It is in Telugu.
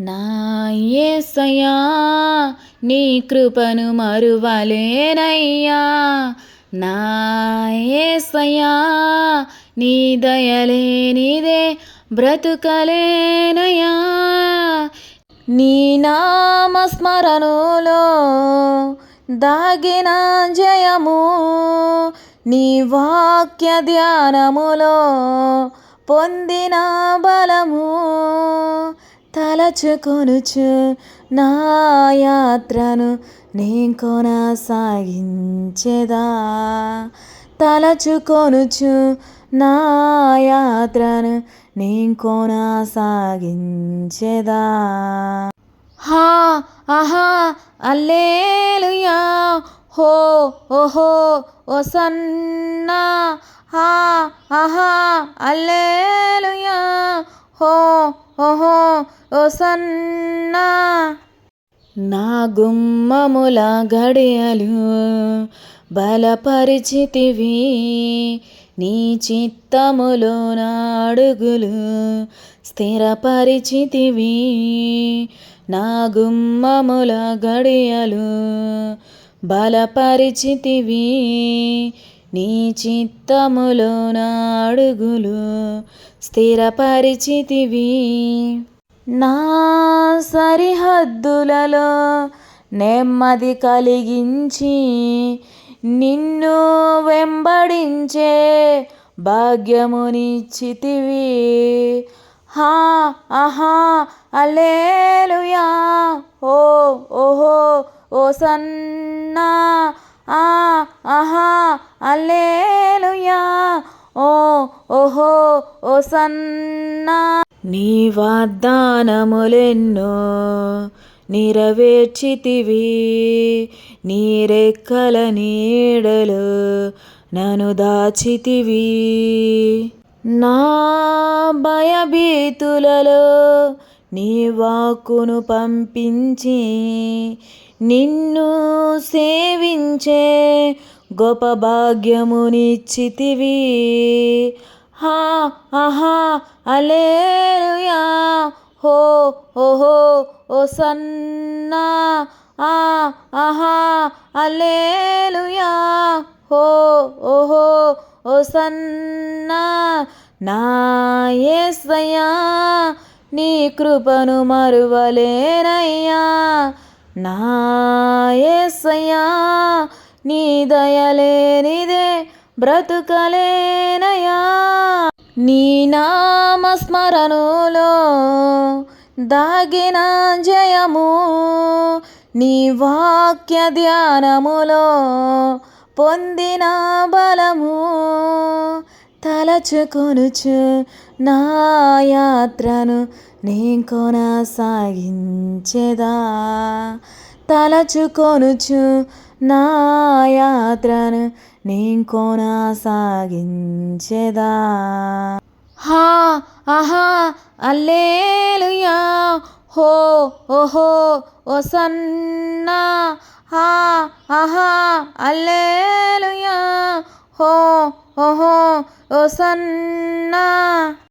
నా యేసయ్యా నీ కృపను మరువలేనయ్యా. నా యేసయ్యా నీ దయలేనిదే బ్రతుకలేనయ్యా. నీ నామస్మరణలో దాగిన జయము నీ వాక్య ధ్యానములో పొందిన బలము. తలచుకొనుచు నా యాత్రను నే కొనసాగించేదా? తలచుకొనుచు నా యాత్రను నే కొనసాగించేదా? హా ఆహా అల్లేలుయా హో ఓహో ఓసన్నా హా ఆహా అల్లేలుయా హో ఓహో ఓసన్నా. నా గుమ్మముల గడియలు బలపరిచితివి నీ చిత్తములో నాడుగులు స్థిరపరిచితివి. నా గుమ్మముల గడియలు బలపరిచితివి నీ చిత్తములో నా అడుగులు స్థిరపరిచితివి. నా సరిహద్దులలో నెమ్మది కలిగించి నిన్ను వెంబడించే భాగ్యమునిచ్చితివి. హా ఆహా అలేలుయా ఓ ఓహో ఓ సన్నా ఆ ఆహా అల్లేలుయా. ఓ ఓహో ఓ సన్నా. నీ వాగ్దానములెన్నో నెరవేర్చితివి. నీరెక్కల నీడలు నన్ను దాచితివి. నా భయభీతులలో నీ వాక్కును పంపించి నిన్ను సేవించే గొప్ప భాగ్యమునిచ్చితివి హా ఆహా అలేలుయా హో ఓహో ఓ సన్నా ఆ ఆహా అలేలుయా హో ఓహో ఓ సన్నా నా యేసయ్యా నీ కృపను మరువలేనయ్యా. నా యేసయ్యా నీ దయలేనిదే బ్రతుకలేనయా. నీ నామస్మరణలో దాగిన జయము నీ వాక్య ధ్యానములో పొందిన బలము తలచుకొనుచు నా యాత్రను నేను కొనసాగించేదా. తలచుకొనుచు నా యాత్రను నే కొనసాగించేదా. హా ఆహా అల్లేలుయా హో ఓహో ఓ సన్నా హా ఆహా అల్లేలుయా హో ఓహో ఓ సన్నా